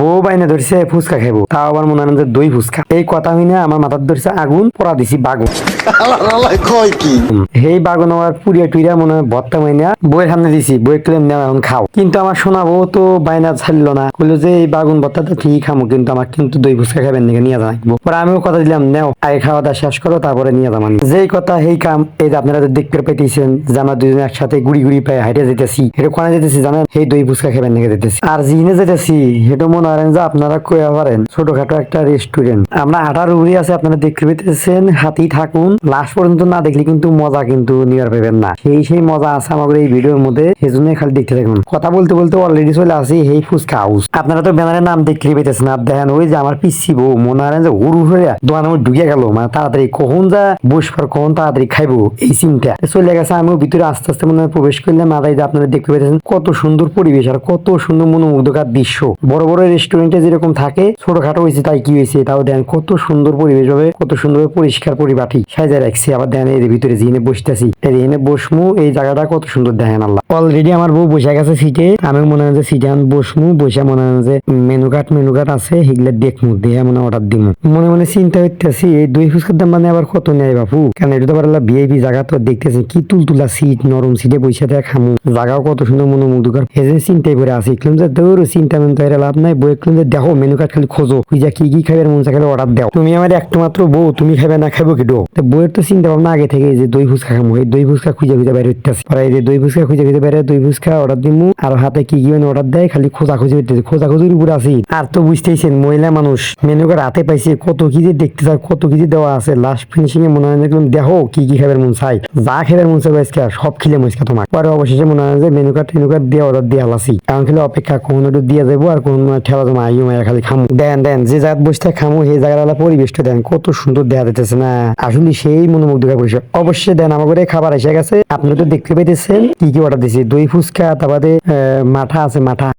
বউ বাইনে ধরছে, ফুচকা খাইবো। তাও আবার মনে হয় যে দই ফুচকা। এই কথা হইনা আমার মাথার ধরছে আগুন, পড়া দিছি বাগুন। এই বাগুন আমার পুড়িয়া টুইরা মনে হয় ভত্তা মাইনা বইয়ের সামনে দিছি বই ক্লেম নেওয়া এখন খাও। কিন্তু আমার শোনা বউ তো বাইনা ছাড়লো না। বলল যে এই বাগুন ভত্তাটা ঠিক খামো, কিন্তু আমার কিন্তু দই ফুচকা খাবেন নাকি, নিয়ে যাব পরে আমিও কথা দিলাম, নেও, আগে খাওয়া দাওয়া শেষ করো, তারপরে নিয়ে আমি যেই কথা এই কাম, এই যে আপনারা দেখতে পাইতেছেন যে আমরা দুজন একসাথে গুড়ি গুড়ি পায়ে হাইটে যেতেছি এটা কোনে যেতেছি জানেন? সেই দই ফুচকা খাবেন নাকি যেতেছি। আর জিনে যেতেছি এটা যে আপনারা পারেন, ছোটখাটো একটা রেস্টুরেন্ট আমরা আছে, আপনারা দেখতে পেতেছেন হাতি থাকুন। লাস্ট পর্যন্ত না দেখলে কিন্তু মজা কিন্তু পাবেন না। সেই সেই মজা আছে আমাদের এই ভিডিওর মধ্যে খালি দেখতে থাকুন। কথা বলতে বলতে অলরেডি চলে আসি এই ফুচকা হাউস আপনারা তো ব্যানারের নাম দেখতে পেতেছেন আর দেখেন ওই যে আমার পিসি বউ, মনে হয় যে মধ্যে ঢুকে গেল মানে তাড়াতাড়ি কখন যা বসবার কখন তাড়াতাড়ি খাইবো, এই চিন্তা চলে গেছে, আমিও ভিতরে আস্তে আস্তে মনে প্রবেশ করলাম মাথায় যে আপনারা দেখতে পেতেছেন কত সুন্দর পরিবেশ আর কত সুন্দর মনোমুগ্ধকার দৃশ্য। বড় বড় রেস্টুরেন্টে যেরকম থাকে, ছোটখাটো হয়েছে, তাই কি হয়েছে? তাও দেন, কত সুন্দর পরিবেশ হবে, কত সুন্দর পরিষ্কার পরিপাটি সাজায় রাখছি। আবার দেন এর ভিতরে জিনে বসতেছি এখানে বসমু, এই জায়গাটা কত সুন্দর, দেখেন আল্লাহ। অলরেডি আমার বউ বসে গেছে সিটে আমি মনে হয় যে সিটে আমি বসমু, বসে মনে হয় যে মেনু কার্ড মেনু কার্ড আছে, সেগুলো দেখমু, দিয়ে মনে অর্ডার দিমু। মনে মনে চিন্তা করতেছি, এই দুই ফুচকার দাম মানে আবার কত নেয় বাপু? কারণ এটা তো আবার ভিআইপি জায়গা, তো দেখতেছি কি তুলতুলা সিট নরম সিটে বসে থাকে খামু। জায়গাও কত সুন্দর মনোমুগ্ধকর। এই যে চিন্তায় করে আসি একলম যে দৌড়, চিন্তা মেন তো লাভ নাই। বই একলম যে দেখো মেনু কার্ড খালি খোঁজো। তুই যা, কি কি খাবে মন খালি অর্ডার দাও। তুমি আমার একটু বউ, তুমি খাবে না খাব কি ডো তো বইয়ের তো চিন্তা ভাবনা আগে থেকে যে দই ফুচকা খামো। এই দই ফুচকা খুঁজে খুঁজে বাইরে হইতেছে পরে এই যে দই ফুচকা খুঁজে খুঁজে বাইরে দই ফুচকা অর্ডার দিমু। আর হাতে কি কি মানে অর্ডার দেয়, খালি খোঁজা খুঁজে হইতেছে খোঁজা খুঁজির উপর আছি। আর তো বুঝতেইছেন, মহিলা মানুষ মেনু কার্ড হাতে পাইছে, কত কি যে দেখতে চায়, কত কি যে দেওয়া আছে। লাস্ট ফিনিশিং এ মনে হয় একদম দেখো, কি কি খাবার মন চাই যা খাবার মন চাই আজকে সব খিলে মুসকা তোমার। পরে অবশেষে মনে হয় যে মেনু কার্ড টেনু কার্ড দিয়ে অর্ডার দিয়ে হালাসি কারণ খালি অপেক্ষা কোন একটু দিয়ে যাব আর কোন ঠেলা জমা আইও মায়া খালি খামু। দেন দেন, যে জায়গা বসে খামু, সেই জায়গাটা পরিবেশটা দেন। কত সুন্দর দেখা দিতেছে না। আসলে সেই মনোমুগ্ধকর পরিবেশ। অবশ্যই দেন আমার ঘরে খাবার এসে গেছে। আপনারা তো দেখতে পেতেছেন কি কি অর্ডার দিয়েছি দই ফুচকা, তারপরে মাঠা আছে, মাঠা।